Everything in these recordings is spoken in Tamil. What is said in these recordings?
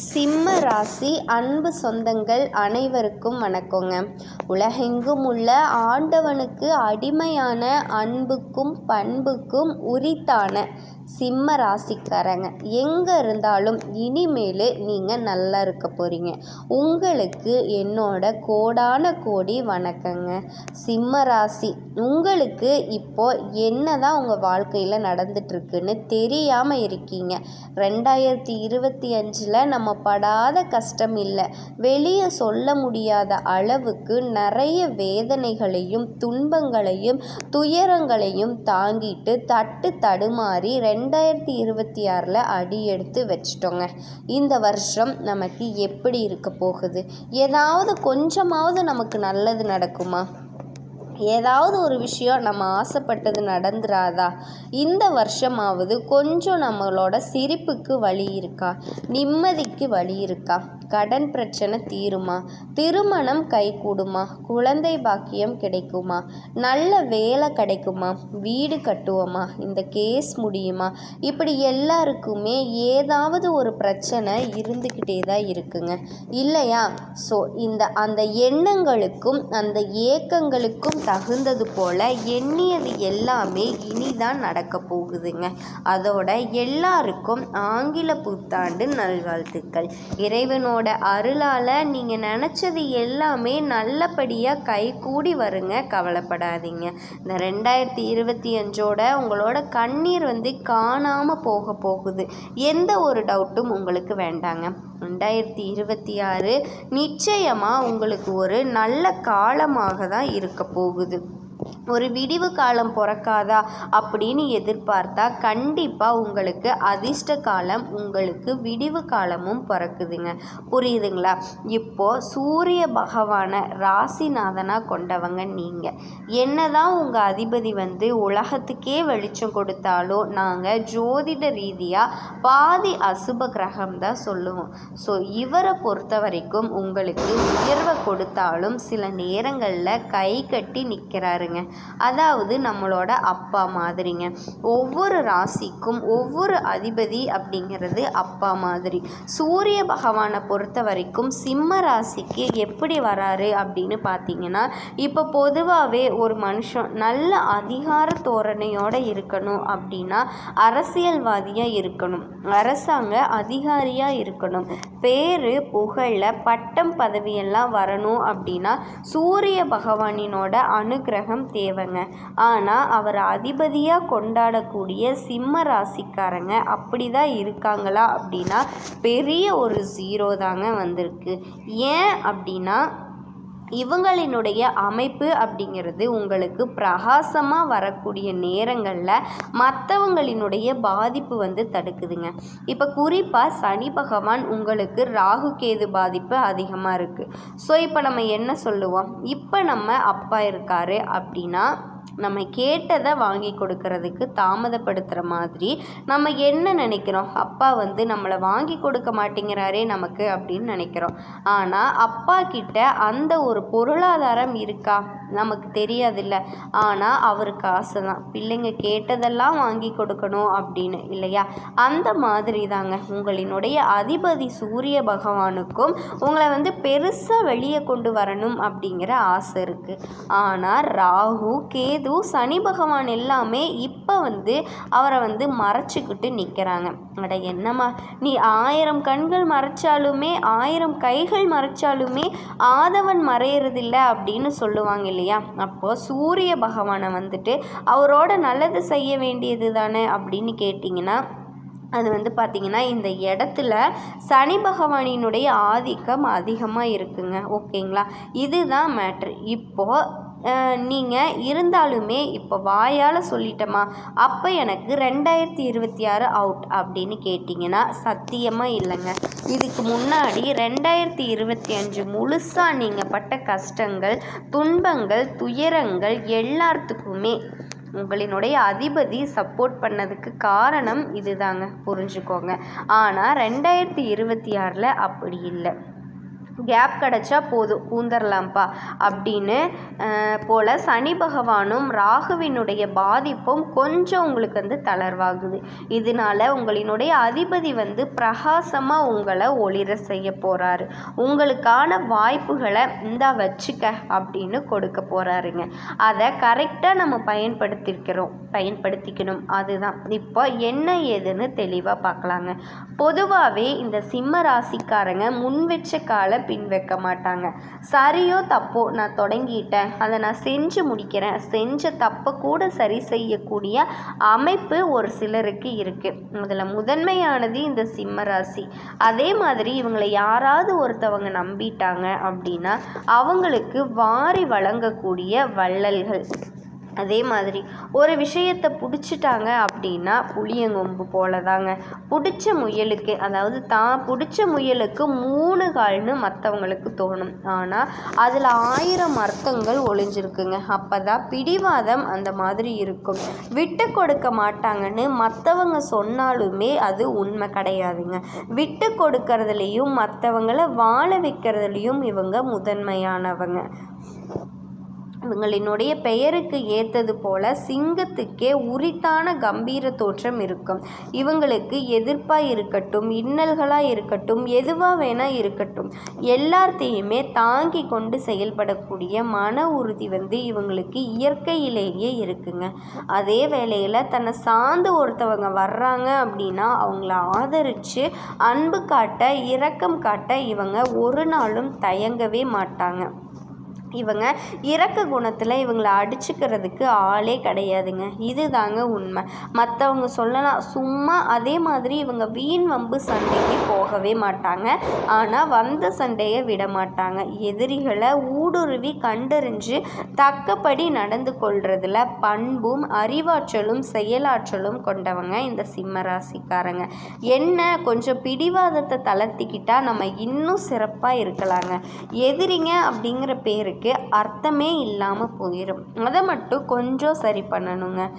சிம்ம ராசி அன்பு சொந்தங்கள் அனைவருக்கும் வணக்கங்க. உலகெங்கும் உள்ள ஆண்டவனுக்கு அடிமையான அன்புக்கும் பண்புக்கும் உரித்தான சிம்ம ராசிக்காரங்க. எங்கே இருந்தாலும் இனிமேல் நீங்கள் நல்லா இருக்க போகிறீங்க உங்களுக்கு என்னோட கோடான கோடி வணக்கங்க. சிம்ம ராசி உங்களுக்கு இப்போ என்ன தான் உங்கள் வாழ்க்கையில் நடந்துட்டுருக்குன்னு தெரியாமல் இருக்கீங்க. ரெண்டாயிரத்தி இருபத்தி அஞ்சில் நம்ம படாத கஷ்டம் இல்லை. வெளியே சொல்ல முடியாத அளவுக்கு நிறைய வேதனைகளையும் துன்பங்களையும் துயரங்களையும் தாங்கிட்டு தட்டு தடுமாறி ரெண்டாயிரத்தி இருபத்தி ஆறில் அடி எடுத்து வச்சிட்டோங்க. இந்த வருஷம் நமக்கு எப்படி இருக்க போகுது? ஏதாவது கொஞ்சமாவது நமக்கு நல்லது நடக்குமா? ஏதாவது ஒரு விஷயம் நம்ம ஆசைப்பட்டது நடந்துராதா? இந்த வருஷமாவது கொஞ்சம் நம்மளோட சிரிப்புக்கு வழி இருக்கா? நிம்மதிக்கு வழி இருக்கா? கடன் பிரச்சனை தீருமா? திருமணம் கைகூடுமா? குழந்தை பாக்கியம் கிடைக்குமா? நல்ல வேலை கிடைக்குமா? வீடு கட்டுவோமா? இந்த கேஸ் முடியுமா? இப்படி எல்லாருக்குமே ஏதாவது ஒரு பிரச்சனை இருந்துக்கிட்டே தான் இருக்குங்க. இல்லையா? ஸோ இந்த அந்த எண்ணங்களுக்கும் அந்த ஏக்கங்களுக்கும் தகுந்தது போல் எண்ணியது எல்லாமே இனிதான் நடக்க போகுதுங்க. அதோட எல்லாருக்கும் ஆங்கில புத்தாண்டு நல்வாழ்த்துக்கள். இறைவனோட அருளால் நீங்கள் நினச்சது எல்லாமே நல்லபடியாக கை கூடி வருங்க கவலைப்படாதீங்க. இந்த ரெண்டாயிரத்தி இருபத்தி அஞ்சோட உங்களோட கண்ணீர் வந்து காணாமல் போக போகுது. எந்த ஒரு டவுட்டும் உங்களுக்கு வேண்டாங்க. ரெண்டாயிரத்தி இருபத்தி ஆறு நிச்சயமாக உங்களுக்கு ஒரு நல்ல காலமாக தான் இருக்க போகுது. ஒரு விடிவு காலம் பிறக்காதா அப்படின்னு எதிர்பார்த்தா கண்டிப்பாக உங்களுக்கு அதிர்ஷ்ட காலம் உங்களுக்கு விடிவு காலமும் பிறக்குதுங்க. புரியுதுங்களா? இப்போது சூரிய பகவானை ராசிநாதனாக கொண்டவங்க நீங்கள் என்னதான் உங்கள் அதிபதி வந்து உலகத்துக்கே வெளிச்சம் கொடுத்தாலும் நாங்கள் ஜோதிட ரீதியாக பாதி அசுப கிரகம் தான் சொல்லுவோம். ஸோ இவரை பொறுத்த வரைக்கும் உங்களுக்கு உயர்வை கொடுத்தாலும் சில நேரங்களில் கை கட்டி நிற்கிறாரு நிற்கிறாருங்க அதாவது நம்மளோட அப்பா மாதிரிங்க. ஒவ்வொரு ராசிக்கும் ஒவ்வொரு அதிபதி அப்படிங்கிறது அப்பா மாதிரி. சூரிய பகவானை பொறுத்த வரைக்கும் சிம்ம ராசிக்கு எப்படி வராரு அப்படின்னு பார்த்தீங்கன்னா இப்போ பொதுவாகவே ஒரு மனுஷன் நல்ல அதிகார தோரணையோடு இருக்கணும் அப்படின்னா அரசியல்வாதியாக இருக்கணும். அரசாங்க அதிகாரியாக இருக்கணும். பேர் புகழில் பட்டம் பதவியெல்லாம் வரணும் அப்படின்னா சூரிய பகவானினோட அனுகிரகம் தேவைங்க. ஆனால் அவரை அதிபதியாக கொண்டாடக்கூடிய சிம்ம ராசிக்காரங்க அப்படி தான் இருக்காங்களா அப்படின்னா பெரிய ஒரு ஜீரோ தாங்க வந்திருக்கு. ஏன் அப்படின்னா இவங்களினுடைய அமைப்பு அப்படிங்கிறது உங்களுக்கு பிரகாசமாக வரக்கூடிய நேரங்களில் மற்றவங்களினுடைய பாதிப்பு வந்து தடுக்குதுங்க. இப்போ குறிப்பாக சனி பகவான் உங்களுக்கு ராகு கேது பாதிப்பு அதிகமாக இருக்குது ஸோ இப்போ நம்ம என்ன சொல்லுவோம்? இப்போ நம்ம அப்பா இருக்காரு அப்படின்னா நம்ம கேட்டதை வாங்கி கொடுக்கறதுக்கு தாமதப்படுத்துகிற மாதிரி நம்ம என்ன நினைக்கிறோம்? அப்பா வந்து நம்மளை வாங்கி கொடுக்க மாட்டேங்கிறாரே நமக்கு அப்படின்னு நினைக்கிறோம். ஆனால் அப்பா கிட்ட அந்த ஒரு பொருளாதாரம் இருக்கா? நமக்கு தெரியாதில்ல. ஆனால் அவருக்கு ஆசை தான் பிள்ளைங்க கேட்டதெல்லாம் வாங்கி கொடுக்கணும் அப்படின்னு இல்லையா? அந்த மாதிரி தாங்க உங்களினுடைய அதிபதி சூரிய பகவானுக்கும் உங்களை வந்து பெருசாக வெளியே கொண்டு வரணும் அப்படிங்கிற ஆசை இருக்குது ஆனால் ராகு கே கேது சனி பகவான் எல்லாமே இப்போ வந்து அவரை வந்து மறைச்சிக்கிட்டு நிற்கிறாங்க அட என்னம்மா நீ ஆயிரம் கண்கள் மறைச்சாலுமே ஆயிரம் கைகள் மறைச்சாலுமே ஆதவன் மறையிறதில்ல அப்படின்னு சொல்லுவாங்க இல்லையா? அப்போது சூரிய பகவானை வந்துட்டு அவரோட நல்லது செய்ய வேண்டியது தானே அப்படின்னு கேட்டிங்கன்னா அது வந்து பார்த்திங்கன்னா இந்த இடத்துல சனி பகவானினுடைய ஆதிக்கம் அதிகமாக இருக்குங்க. ஓகேங்களா? இதுதான் மேட்ரு. இப்போது நீங்கள் இருந்தாலுமே இப்போ வாயால் சொல்லிட்டோமா அப்போ எனக்கு ரெண்டாயிரத்தி இருபத்தி ஆறு அவுட் அப்படின்னு கேட்டிங்கன்னா சத்தியமாக இல்லைங்க. இதுக்கு முன்னாடி ரெண்டாயிரத்தி இருபத்தி அஞ்சு முழுசாக நீங்கள் பட்ட கஷ்டங்கள் துன்பங்கள் துயரங்கள் எல்லாத்துக்குமே உங்களினுடைய அதிபதி சப்போர்ட் பண்ணதுக்கு காரணம் இதுதாங்க. புரிஞ்சுக்கோங்க. ஆனால் ரெண்டாயிரத்தி இருபத்தி ஆறில் அப்படி இல்லை. கேப் கிடச்சா போதும் பூந்தரலாம்ப்பா. அப்படின்னு போல் சனி பகவானும் ராகுவினுடைய பாதிப்பும் கொஞ்சம் உங்களுக்கு வந்து தளர்வாகுது. இதனால உங்களினுடைய அதிபதி வந்து பிரகாசமாக உங்களை ஒளிர செய்ய போகிறாரு உங்களுக்கான வாய்ப்புகளை இந்தா வச்சுக்க அப்படின்னு கொடுக்க போகிறாருங்க அதை கரெக்டாக நம்ம பயன்படுத்திக்கிறோம் பயன்படுத்திக்கணும். அதுதான். இப்போ என்ன ஏதுன்னு தெளிவாக பார்க்கலாங்க. பொதுவாகவே இந்த சிம்ம ராசிக்காரங்க முன் வச்ச கால பின் வைக்க மாட்டாங்க. சரியோ தப்போ நான் தொடங்கிட்டேன். அதை நான் செஞ்சு முடிக்கிறேன். செஞ்ச தப்பை கூட சரி செய்யக்கூடிய அமைப்பு ஒரு சிலருக்கு இருக்குது அதில் முதன்மையானது இந்த சிம்மராசி அதே மாதிரி இவங்களை யாராவது ஒருத்தவங்க நம்பிட்டாங்க அப்படின்னா அவங்களுக்கு வாரி வழங்கக்கூடிய வள்ளல்கள். அதே மாதிரி ஒரு விஷயத்தை பிடிச்சிட்டாங்க அப்படின்னா புளியங்கொம்பு போல தாங்க பிடிச்ச முயலுக்கு அதாவது தான் பிடிச்ச முயலுக்கு மூணு கால்னு மற்றவங்களுக்கு தோணும். ஆனால் அதில் ஆயிரம் அர்த்தங்கள் ஒளிஞ்சிருக்குங்க. அப்போ தான் பிடிவாதம் அந்த மாதிரி இருக்கும். விட்டு கொடுக்க மாட்டாங்கன்னு மற்றவங்க சொன்னாலுமே அது உண்மை கிடையாதுங்க. விட்டு கொடுக்கறதுலேயும் மற்றவங்கள வாழ வைக்கிறதுலையும் இவங்க முதன்மையானவங்க. இவங்களினுடைய பெயருக்கு ஏற்றது போல சிங்கத்துக்கே உரித்தான கம்பீர தோற்றம் இருக்கும். இவங்களுக்கு எதிர்ப்பாக இருக்கட்டும் இன்னல்களாக இருக்கட்டும் எதுவாக வேணால் இருக்கட்டும் எல்லாத்தையுமே தாங்கி கொண்டு செயல்படக்கூடிய மன உறுதி வந்து இவங்களுக்கு இயற்கையிலேயே இருக்குங்க. அதே வேளையில் தன்னை சார்ந்து ஒருத்தவங்க வர்றாங்க அப்படின்னா அவங்கள ஆதரித்து அன்பு காட்ட இரக்கம் காட்ட இவங்க ஒரு நாளும் தயங்கவே மாட்டாங்க. இவங்க இறக்க குணத்தில் இவங்களை அடிச்சுக்கிறதுக்கு ஆளே கிடையாதுங்க. இது தாங்க உண்மை. மற்றவங்க சொல்லலாம் சும்மா அதே மாதிரி இவங்க வீண் வம்பு சண்டைக்கு போகவே மாட்டாங்க. ஆனால் வந்த சண்டையை விட மாட்டாங்க. எதிரிகளை ஊடுருவி கண்டறிஞ்சு தக்கபடி நடந்து கொள்றதுல பண்பும் அறிவாற்றலும் செயலாற்றலும் கொண்டவங்க இந்த சிம்ம ராசிக்காரங்க. என்ன கொஞ்சம் பிடிவாதத்தை தளர்த்திக்கிட்டால் நம்ம இன்னும் சிறப்பாக இருக்கலாங்க. எதிரிங்க அப்படிங்கிற பேருக்கு பேருக்கு அர்த்தமே இல்லாமல் போயிடும் அதை மட்டும் கொஞ்சம் சரி பண்ணணுங்க.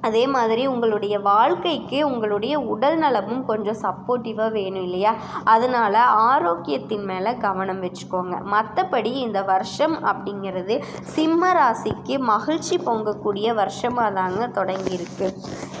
அதே மாதிரி உங்களுடைய வாழ்க்கைக்கு உங்களுடைய உடல் நலமும் கொஞ்சம் சப்போர்ட்டிவாக வேணும் இல்லையா? அதனால் ஆரோக்கியத்தின் மேலே கவனம் வச்சுக்கோங்க. மற்றபடி இந்த வருஷம் அப்படிங்கிறது சிம்ம ராசிக்கு மகிழ்ச்சி பொங்கக்கூடிய வருஷமாக தாங்க தொடங்கியிருக்கு.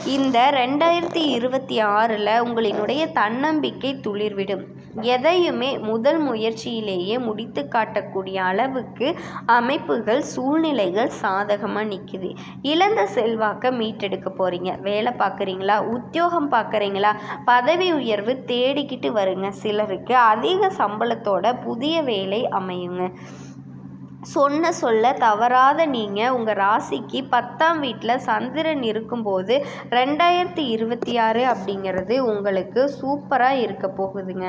இந்த ரெண்டாயிரத்தி இருபத்தி ஆறில் உங்களினுடைய தன்னம்பிக்கை துளிர்விடும். எதையுமே முதல் முயற்சியிலேயே முடித்து காட்டக்கூடிய அளவுக்கு அமைப்புகள் சூழ்நிலைகள் சாதகமாக நிற்குது இழந்த செல்வாக்கை மீட்டெடுக்க போகிறீங்க வேலை பார்க்குறீங்களா? உத்தியோகம் பார்க்குறீங்களா? பதவி உயர்வு தேடிக்கிட்டு வருங்க சிலருக்கு. அதிக சம்பளத்தோட புதிய வேலை அமையுங்க. சொன்ன சொல்ல தவறாத நீங்கள் உங்கள் ராசிக்கு பத்தாம் வீட்டில் சந்திரன் இருக்கும்போது ரெண்டாயிரத்தி இருபத்தி ஆறு அப்படிங்கிறது உங்களுக்கு சூப்பராக இருக்க போகுதுங்க.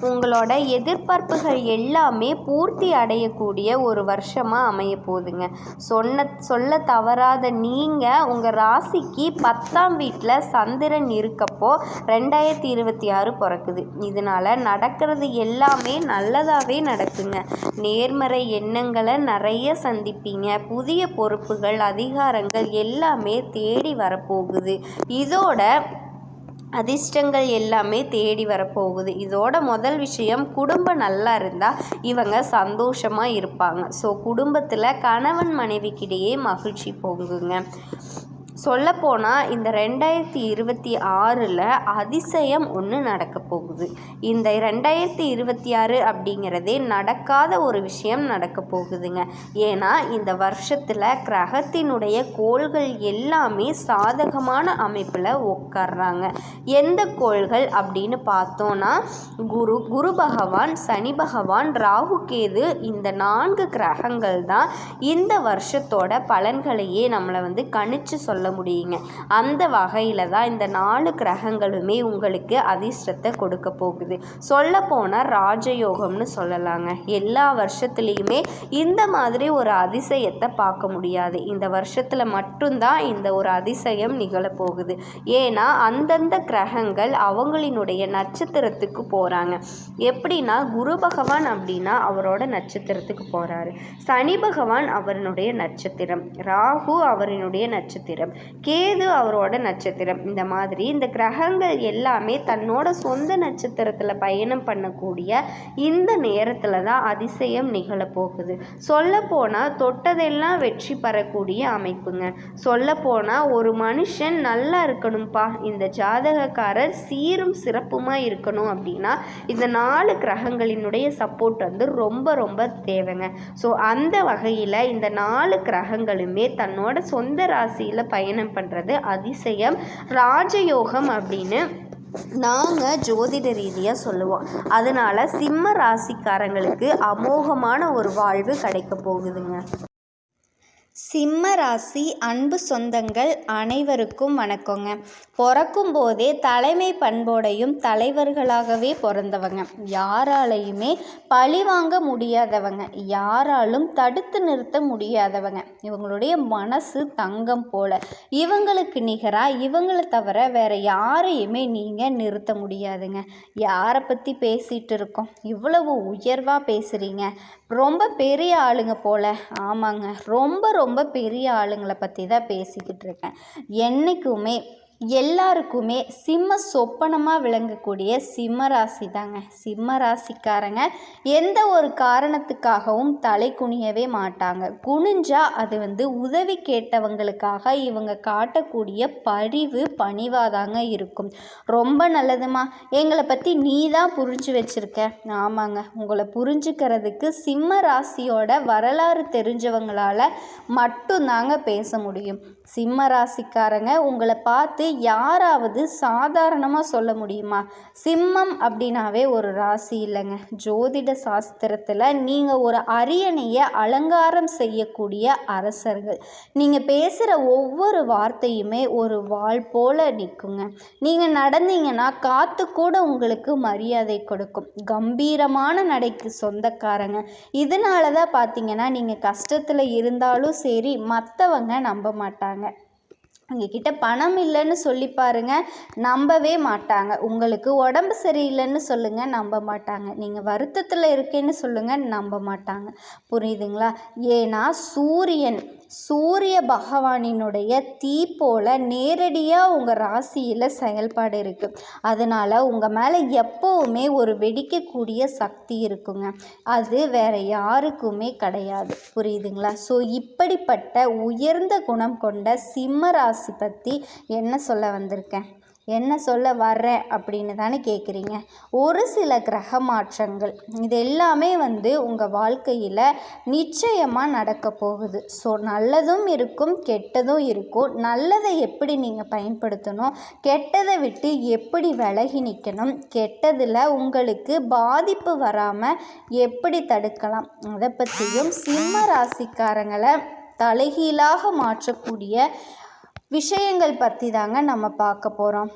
உங்களோட எதிர்பார்ப்புகள் எல்லாமே பூர்த்தி அடையக்கூடிய ஒரு வருஷமாக அமைய போகுதுங்க. சொன்ன சொல்ல தவறாத நீங்கள் உங்கள் ராசிக்கு பத்தாம் வீட்டில் சந்திரன் இருக்கப்போ ரெண்டாயிரத்தி இருபத்தி ஆறு பிறக்குது. இதனால் நடக்கிறது எல்லாமே நல்லதாகவே நடக்குங்க. நேர்மறை எண்ணங்களை நிறைய சந்திப்பீங்க. புதிய பொறுப்புகள் அதிகாரங்கள் எல்லாமே தேடி வரப்போகுது. இதோட அதிர்ஷ்டங்கள் எல்லாமே தேடி வரப்போகுது. இதோட முதல் விஷயம் குடும்பம் நல்லா இருந்தால் இவங்க சந்தோஷமாக இருப்பாங்க. ஸோ குடும்பத்தில் கணவன் மனைவிக்கிடையே மகிழ்ச்சி பொங்குங்க. சொல்லப்போனால் இந்த ரெண்டாயிரத்தி இருபத்தி ஆறில் அதிசயம் ஒன்று நடக்க போகுது. இந்த ரெண்டாயிரத்தி இருபத்தி ஆறு அப்படிங்கிறதே நடக்காத ஒரு விஷயம் நடக்க போகுதுங்க. ஏன்னா இந்த வருஷத்தில் கிரகத்தினுடைய கோள்கள் எல்லாமே சாதகமான அமைப்பில் உட்கார்றாங்க எந்த கோள்கள் அப்படின்னு பார்த்தோன்னா குரு குரு பகவான் சனி பகவான் ராகு கேது இந்த நான்கு கிரகங்கள் தான் இந்த வருஷத்தோட பலன்களையே நம்மளை வந்து கணிச்சு சொல்ல முடியுங்க. அந்த வகையில் தான் இந்த நாலு கிரகங்களுமே உங்களுக்கு அதிர்ஷ்டத்தை கொடுக்க போகுது. சொல்ல போனால் ராஜயோகம்னு சொல்லலாங்க. எல்லா வருஷத்துலேயுமே இந்த மாதிரி ஒரு அதிசயத்தை பார்க்க முடியாது. இந்த வருஷத்தில் மட்டும்தான் இந்த ஒரு அதிசயம் நிகழப்போகுது. ஏன்னா அந்தந்த கிரகங்கள் அவங்களினுடைய நட்சத்திரத்துக்கு போகிறாங்க எப்படின்னா குரு பகவான் அப்படின்னா அவரோட நட்சத்திரத்துக்கு போகிறாரு சனி பகவான் அவருடைய நட்சத்திரம். ராகு அவரினுடைய நட்சத்திரம். கேது அவரோட நட்சத்திரம். இந்த மாதிரி இந்த கிரகங்கள் எல்லாமே தன்னோட சொந்த நட்சத்திரத்தில் பயணம் பண்ணக்கூடிய இந்த நேரத்தில் தான் அதிசயம் நிகழப்போகுது சொல்லப்போனால் தொட்டதெல்லாம் வெற்றி பெறக்கூடிய அமைப்புங்க. சொல்லப்போனால் ஒரு மனுஷன் நல்லா இருக்கணும்ப்பா இந்த ஜாதகக்காரர் சீரும் சிறப்புமாக இருக்கணும் அப்படின்னா இந்த நாலு கிரகங்களினுடைய சப்போர்ட் வந்து ரொம்ப ரொம்ப தேவைங்க. ஸோ அந்த வகையில் இந்த நாலு கிரகங்களுமே தன்னோட சொந்த ராசியில் பயணம் பண்ணுறது அதிசயம். ராஜயோகம் அப்படின்னு நாங்கள் ஜோதிட ரீதியாக சொல்லுவோம். அதனால் சிம்ம ராசிக்காரங்களுக்கு அமோகமான ஒரு வாழ்வு கிடைக்க போகுதுங்க. சிம்ம ராசி அன்பு சொந்தங்கள் அனைவருக்கும் வணக்கங்க. பிறக்கும் போதே தலைமை பண்போடையும் தலைவர்களாகவே பிறந்தவங்க. யாராலையுமே பழி வாங்க முடியாதவங்க. யாராலும் தடுத்து நிறுத்த முடியாதவங்க. இவங்களுடைய மனசு தங்கம் போல. இவங்களுக்கு நிகராக இவங்களை தவிர வேற யாரையுமே நீங்கள் நிறுத்த முடியாதுங்க. யாரை பற்றி பேசிகிட்டு இருக்கோம்? இவ்வளவு உயர்வாக பேசுகிறீங்க ரொம்ப பெரிய ஆளுங்க போல. ஆமாங்க. ரொம்ப ரொம்ப பெரிய ஆளுங்களை பற்றி தான் பேசிக்கிட்டு இருக்கேன். என்றைக்குமே எல்லாருக்குமே சிம்ம சொப்பனமாக விளங்கக்கூடிய சிம்ம ராசி தாங்க. சிம்ம ராசிக்காரங்க எந்த ஒரு காரணத்துக்காகவும் தலை குனியவே மாட்டாங்க. குனிஞ்சா அது வந்து உதவி கேட்டவங்களுக்காக இவங்க காட்டக்கூடிய பரிவு பணிவாதாங்க இருக்கும். ரொம்ப நல்லதுமா. எங்களை பற்றி நீ தான் புரிஞ்சு வச்சுருக்க. ஆமாங்க. உங்களை புரிஞ்சுக்கிறதுக்கு சிம்ம ராசியோட வரலாறு தெரிஞ்சவங்களால் மட்டும்தாங்க பேச முடியும். சிம்ம ராசிக்காரங்க உங்களை பார்த்து யாராவது சாதாரணமாக சொல்ல முடியுமா? சிம்மம் அப்படின்னாவே ஒரு ராசி இல்லைங்க. ஜோதிட சாஸ்திரத்தில் நீங்கள் ஒரு அரியணையை அலங்காரம் செய்யக்கூடிய அரசர்கள். நீங்கள் பேசுகிற ஒவ்வொரு வார்த்தையுமே ஒரு வாழ் போல நிற்குங்க. நீங்கள் நடந்தீங்கன்னா காற்று கூட உங்களுக்கு மரியாதை கொடுக்கும். கம்பீரமான நடைக்கு சொந்தக்காரங்க. இதனால தான் பார்த்தீங்கன்னா நீங்கள் கஷ்டத்தில் இருந்தாலும் சரி மற்றவங்க நம்ப மாட்டாங்க. உங்ககிட்ட பணம் இல்லைன்னு சொல்லி பாருங்க. நம்பவே மாட்டாங்க. உங்களுக்கு உடம்பு சரியில்லைன்னு சொல்லுங்கள் நம்ப மாட்டாங்க. நீங்கள் வருத்தத்தில் இருக்கேன்னு சொல்லுங்கள் நம்ப மாட்டாங்க. புரியுதுங்களா? ஏன்னா சூரியன் சூரிய பகவானினுடைய தீ போல் நேரடியாக உங்கள் ராசியில் செயல்பாடு இருக்குது அதனால் உங்கள் மேலே எப்போவுமே ஒரு வெடிக்கக்கூடிய சக்தி இருக்குங்க. அது வேறு யாருக்குமே கிடையாது. புரியுதுங்களா? ஸோ இப்படிப்பட்ட உயர்ந்த குணம் கொண்ட சிம்ம ராசி பற்றி என்ன சொல்ல வந்திருக்கேன்? என்ன சொல்ல வர்றேன் அப்படின்னு தானே கேட்குறீங்க ஒரு சில கிரக மாற்றங்கள் இது எல்லாமே வந்து உங்கள் வாழ்க்கையில் நிச்சயமாக நடக்க போகுது. ஸோ நல்லதும் இருக்கும் கெட்டதும் இருக்கும். நல்லதை எப்படி நீங்கள் பயன்படுத்தணும்? கெட்டதை விட்டு எப்படி விலகி நிற்கணும் கெட்டதில் உங்களுக்கு பாதிப்பு வராமல் எப்படி தடுக்கலாம்? அதை பற்றியும் சிம்ம ராசிக்காரங்களை தலைகீழாக மாற்றக்கூடிய விஷயங்கள் பற்றி தாங்க நம்ம பார்க்க போகிறோம்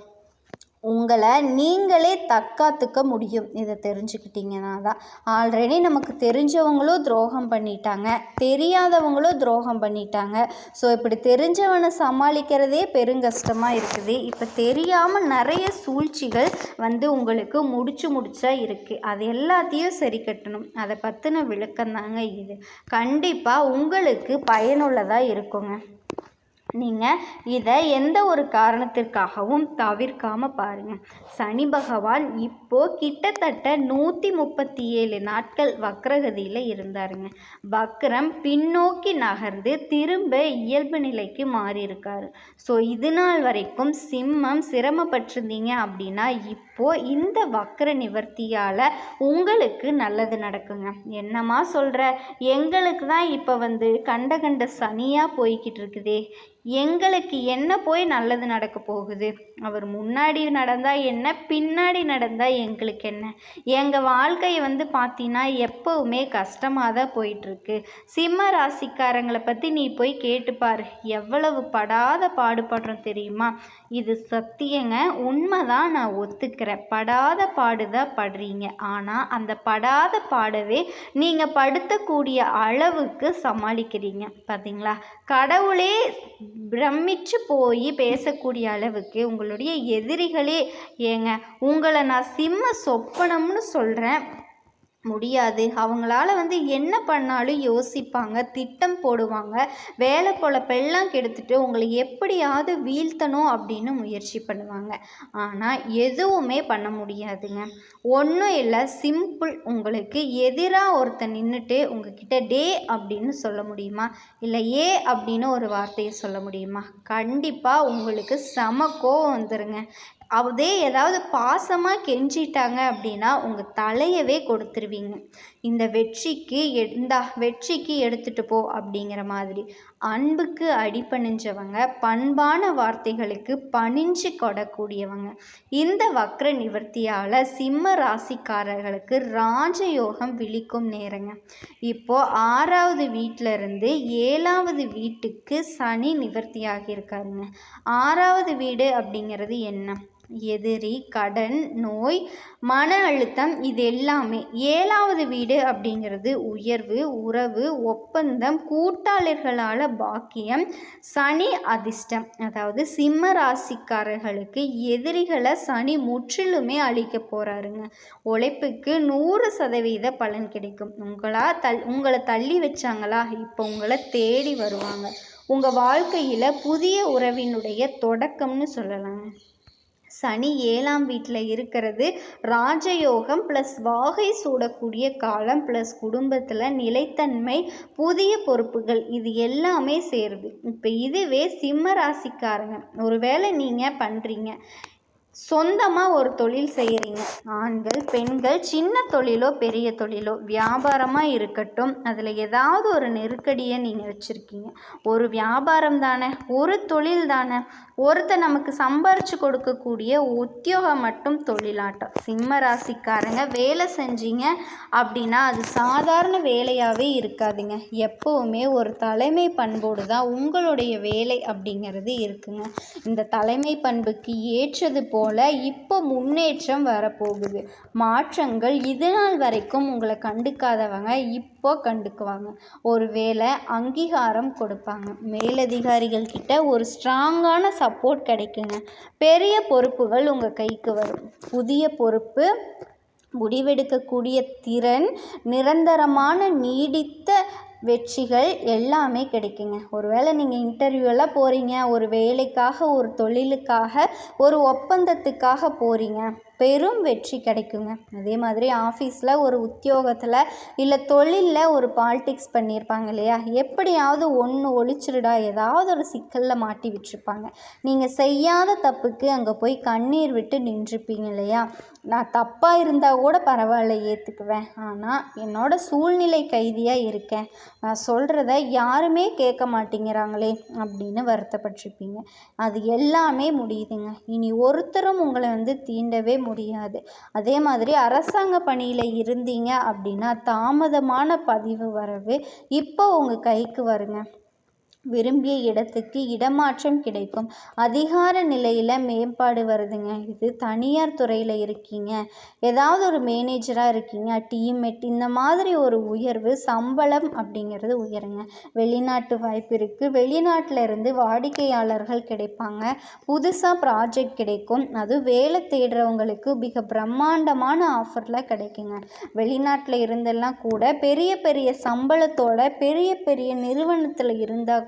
உங்களை நீங்களே தற்காத்துக்க முடியும். இதை தெரிஞ்சுக்கிட்டிங்கன்னா தான். ஆல்ரெடி நமக்கு தெரிஞ்சவங்களும் துரோகம் பண்ணிட்டாங்க. தெரியாதவங்களும் துரோகம் பண்ணிட்டாங்க. ஸோ இப்படி தெரிஞ்சவனை சமாளிக்கிறதே பெருங்கஷ்டமாக இருக்குது. இப்போ தெரியாமல் நிறைய சூழ்ச்சிகள் வந்து உங்களுக்கு முடிச்சு முடிச்சா இருக்குது அது எல்லாத்தையும் சரி கட்டணும். அதை பற்றின விளக்கம் தாங்க இது. கண்டிப்பாக உங்களுக்கு பயனுள்ளதாக இருக்குங்க. நீங்கள் இதை எந்த ஒரு காரணத்திற்காகவும் தவிர்க்காமல் பாருங்கள் சனி பகவான் இப்போது கிட்டத்தட்ட நூற்றி முப்பத்தி ஏழு நாட்கள் வக்ரகதியில் இருந்தாருங்க. வக்ரம் பின்னோக்கி நகர்ந்து திரும்ப இயல்பு நிலைக்கு மாறியிருக்காரு. ஸோ இது நாள் வரைக்கும் சிம்மம் சிரமப்பட்டிருந்தீங்க அப்படின்னா இப்போது இந்த வக்ர நிவர்த்தியால் உங்களுக்கு நல்லது நடக்குங்க. என்னம்மா சொல்கிற எங்களுக்கு தான் இப்போ வந்து கண்ட கண்ட சனியாக போய்கிட்டு இருக்குதே. எங்களுக்கு என்ன போய் நல்லது நடக்க போகுது? அவர் முன்னாடி நடந்தால் என்ன பின்னாடி நடந்தால் எங்களுக்கு என்ன? எங்கள் வாழ்க்கையை வந்து பார்த்தீங்கன்னா எப்போவுமே கஷ்டமாக தான் போயிட்டுருக்கு. சிம்ம ராசிக்காரங்களை பற்றி நீ போய் கேட்டுப்பார் எவ்வளவு படாத பாடுபடுறோம் தெரியுமா? இது சத்தியங்க. உண்மைதான் நான் ஒத்துக்கிறேன். படாத பாடுதான் படுறீங்க. ஆனால் அந்த படாத பாடவே நீங்கள் படுத்தக்கூடிய அளவுக்கு சமாளிக்கிறீங்க. பார்த்தீங்களா கடவுளே பிரமிச்சு போய் பேசக்கூடிய அளவுக்கு உங்களுடைய எதிரிகளே ஏங்க உங்களை நான் சிம்ம சொப்பனம்னு சொல்கிறேன் முடியாது. அவங்களால வந்து என்ன பண்ணாலும் யோசிப்பாங்க திட்டம் போடுவாங்க. வேலை பொழப்பெல்லாம் கெடுத்துட்டு உங்களை எப்படியாவது வீழ்த்தணும் அப்படின்னு முயற்சி பண்ணுவாங்க. ஆனால் எதுவுமே பண்ண முடியாதுங்க. ஒன்றும் இல்லை சிம்பிள் உங்களுக்கு எதிராக ஒருத்தர் நின்றுட்டு உங்ககிட்ட டே அப்படின்னு சொல்ல முடியுமா? இல்லை ஏ அப்படின்னு ஒரு வார்த்தையை சொல்ல முடியுமா? கண்டிப்பாக உங்களுக்கு செம கோவம் வந்துருங்க. அதே ஏதாவது பாசமாக கெஞ்சிட்டாங்க அப்படின்னா உங்கள் தலையவே கொடுத்துருவீங்க. இந்த வெற்றிக்கு எந்தா இந்தா வெற்றிக்கு எடுத்துகிட்டு போ அப்படிங்கிற மாதிரி. அன்புக்கு அடிபணிஞ்சவங்க பண்பான வார்த்தைகளுக்கு பணிஞ்சு கொடக்கூடியவங்க. இந்த வக்ர நிவர்த்தியால் சிம்ம ராசிக்காரர்களுக்கு ராஜயோகம் விழிக்கும் நேரங்க. இப்போது ஆறாவது வீட்டிலருந்து ஏழாவது வீட்டுக்கு சனி நிவர்த்தியாகியிருக்காருங்க. ஆறாவது வீடு அப்படிங்கிறது என்ன? எதிரி கடன் நோய் மன அழுத்தம் இது எல்லாமே. ஏழாவது வீடு அப்படிங்கிறது உயர்வு உறவு ஒப்பந்தம் கூட்டாளர்களால் பாக்கியம் சனி அதிர்ஷ்டம். அதாவது சிம்ம ராசிக்காரர்களுக்கு எதிரிகளை சனி முற்றிலுமே அழிக்க போகிறாருங்க உழைப்புக்கு நூறு சதவீத பலன் கிடைக்கும். உங்களா தள் உங்களை தள்ளி வச்சாங்களா? இப்போ உங்களை தேடி வருவாங்க. உங்கள் வாழ்க்கையில் புதிய உறவினுடைய தொடக்கம்னு சொல்லலாங்க. சனி ஏழாம் வீட்டில் இருக்கிறது. ராஜயோகம் ப்ளஸ் வாகை சூடக்கூடிய காலம் ப்ளஸ் குடும்பத்தில் நிலைத்தன்மை புதிய பொறுப்புகள் இது எல்லாமே சேருது. இப்போ இதுவே சிம்ம ராசிக்காரங்க. ஒருவேளை நீங்கள் பண்ணுறீங்க சொந்தமாக ஒரு தொழில் செய்கிறீங்க ஆண்கள் பெண்கள் சின்ன தொழிலோ பெரிய தொழிலோ வியாபாரமாக இருக்கட்டும் அதில் ஏதாவது ஒரு நெருக்கடியை நீங்கள் வச்சுருக்கீங்க. ஒரு வியாபாரம் தானே ஒரு தொழில் தானே ஒருத்தர் நமக்கு சம்பாரித்து கொடுக்கக்கூடிய உத்தியோகம் மட்டும் தொழிலாட்டம். சிம்ம ராசிக்காரங்க வேலை செஞ்சீங்க அப்படின்னா அது சாதாரண வேலையாகவே இருக்காதுங்க. எப்போவுமே ஒரு தலைமை பண்போடு தான் உங்களுடைய வேலை அப்படிங்கிறது இருக்குங்க. இந்த தலைமை பண்புக்கு ஏற்றது போல் இப்போ முன்னேற்றம் வரப்போகுது. மாற்றங்கள் இது நாள் வரைக்கும் உங்களை கண்டுக்காதவங்க இப்போ கண்டுக்குவாங்க. ஒருவேளை அங்கீகாரம் கொடுப்பாங்க. மேலதிகாரிகள் கிட்ட ஒரு ஸ்ட்ராங்கான சப்போர்ட் கிடைக்குங்க. பெரிய பொறுப்புகள் உங்கள் கைக்கு வரும். புதிய பொறுப்பு முடிவெடுக்கக்கூடிய திறன் நிரந்தரமான நீடித்த வெற்றிகள் எல்லாமே கிடைக்குங்க. ஒருவேளை நீங்கள் இன்டர்வியூலாம் போகிறீங்க ஒரு வேலைக்காக ஒரு தொழிலுக்காக ஒரு ஒப்பந்தத்துக்காக போகிறீங்க பெரும் வெற்றி கிடைக்குங்க. அதே மாதிரி ஆஃபீஸில் ஒரு உத்தியோகத்தில் இல்லை தொழிலில் ஒரு பாலிடிக்ஸ் பண்ணியிருப்பாங்க இல்லையா? எப்படியாவது ஒன்று ஒழிச்சிருடா ஏதாவது ஒரு சிக்கலில் மாட்டி விட்டுருப்பாங்க. நீங்கள் செய்யாத தப்புக்கு அங்கே போய் கண்ணீர் விட்டு நின்றுப்பீங்க இல்லையா? நான் தப்பாக இருந்தால் கூட பரவாயில்ல ஏற்றுக்குவேன் ஆனால் என்னோட சூழ்நிலை கைதியாக இருக்கேன். நான் சொல்கிறத யாருமே கேட்க மாட்டேங்கிறாங்களே அப்படின்னு வருத்தப்பட்டிருப்பீங்க. அது எல்லாமே முடியுதுங்க. இனி ஒருத்தரும் உங்களை வந்து தீண்டவே முடியாது. அதே மாதிரி அரசாங்க பணியில் இருந்தீங்க அப்படின்னா தாமதமான பதிவு வரவு இப்போ உங்கள் கைக்கு வருங்க. விரும்பிய இடத்துக்கு இடமாற்றம் கிடைக்கும். அதிகார நிலையில் மேம்பாடு வருதுங்க. இது தனியார் துறையில் இருக்கீங்க. ஏதாவது ஒரு மேனேஜராக இருக்கீங்க. டீம்மேட் இந்த மாதிரி ஒரு உயர்வு சம்பளம் அப்படிங்கிறது உயருங்க. வெளிநாட்டு வாய்ப்பு இருக்குது வெளிநாட்டில் இருந்து வாடிக்கையாளர்கள் கிடைப்பாங்க. புதுசாக ப்ராஜெக்ட் கிடைக்கும். அது வேலை தேடுறவங்களுக்கு மிக பிரம்மாண்டமான ஆஃபரில் கிடைக்குங்க. வெளிநாட்டில் இருந்தெல்லாம் கூட பெரிய பெரிய சம்பளத்தோட பெரிய பெரிய நிறுவனத்தில் இருந்தால்